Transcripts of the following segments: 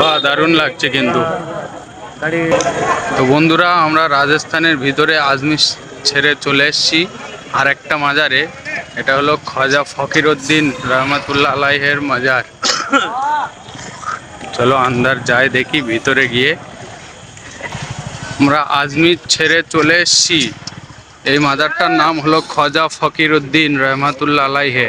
বাহ দারুণ লাগছে কিন্তু। তো বন্ধুরা, আমরা রাজস্থানের ভিতরে আজমির ছেড়ে চলে এসেছি। আর একটা মাজারে, এটা হলো খাজা ফকির উদ্দিন রহমতুল্লাহ আলাইহের মাজার। চলো আন্দার যাই দেখি ভিতরে গিয়ে। আমরা আজমির ছেড়ে চলে এসেছি। এই মাজারটার নাম হলো খাজা ফকির উদ্দিন রহমতুল্লাহ আলাইহে।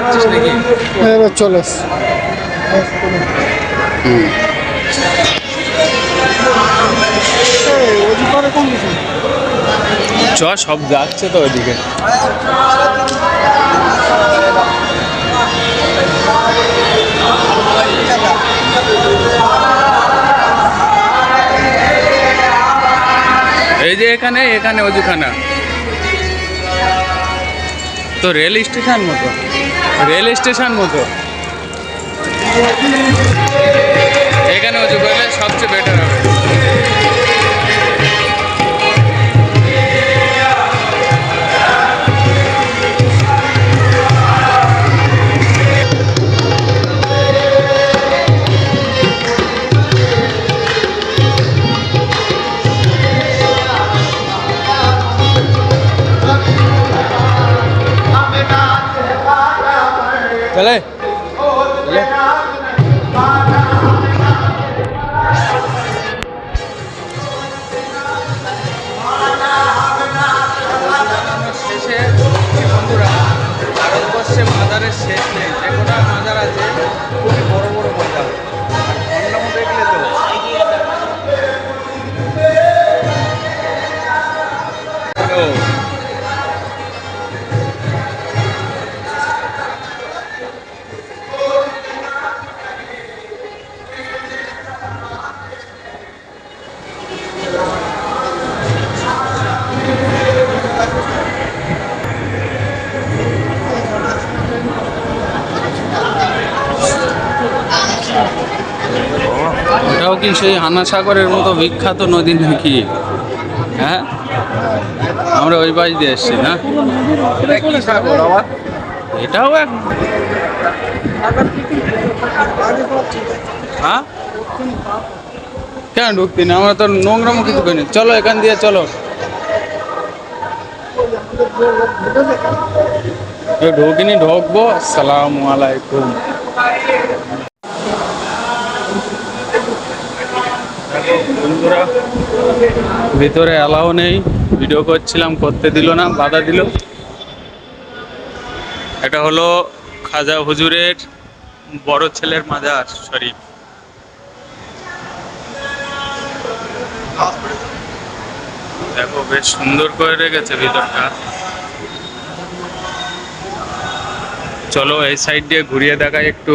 যাচ্ছিস নাকি? এবার চলে চ সব যাচ্ছে তো ওইদিকে। এই যে এখানে এখানে ওজুখানা তো রেল স্টেশন মতো। রেল স্টেশন মতো। এখানে হচ্ছে সবচেয়ে বেটার হবে। চলে। শেষে বন্ধুরা ভারতবর্ষে মাজারের শেষ নেই। যে কটা মাজার আছে কি সেই হানা সাগরের মতো বিখ্যাত নদী নাকি? হ্যাঁ? আমরা ওই পাশ দিয়ে এসছি না? এটাও এক হ্যাঁ? কেন ঢুকতি না? আমরা তো নোংরামো কিছু করিনি চলো এখান দিয়ে চলো। ঢুকিনি ঢুকবো? আসসালামু আলাইকুম। বন্ধুরা, ভিতরে অ্যালাও নেই ভিডিও করছিলাম, করতে দিল না, বাধা দিল। এটা হলো খাজা হুজুরের বড় ছেলের মাজার শরীফ দেখো, বেশ সুন্দর করে রেখেছে ভিতরটা। চলো এই সাইড দিয়ে ঘুরিয়ে দেখাই একটু।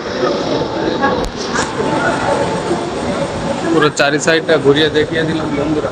पुर चार घूरिया देखिए दिल बंधुरा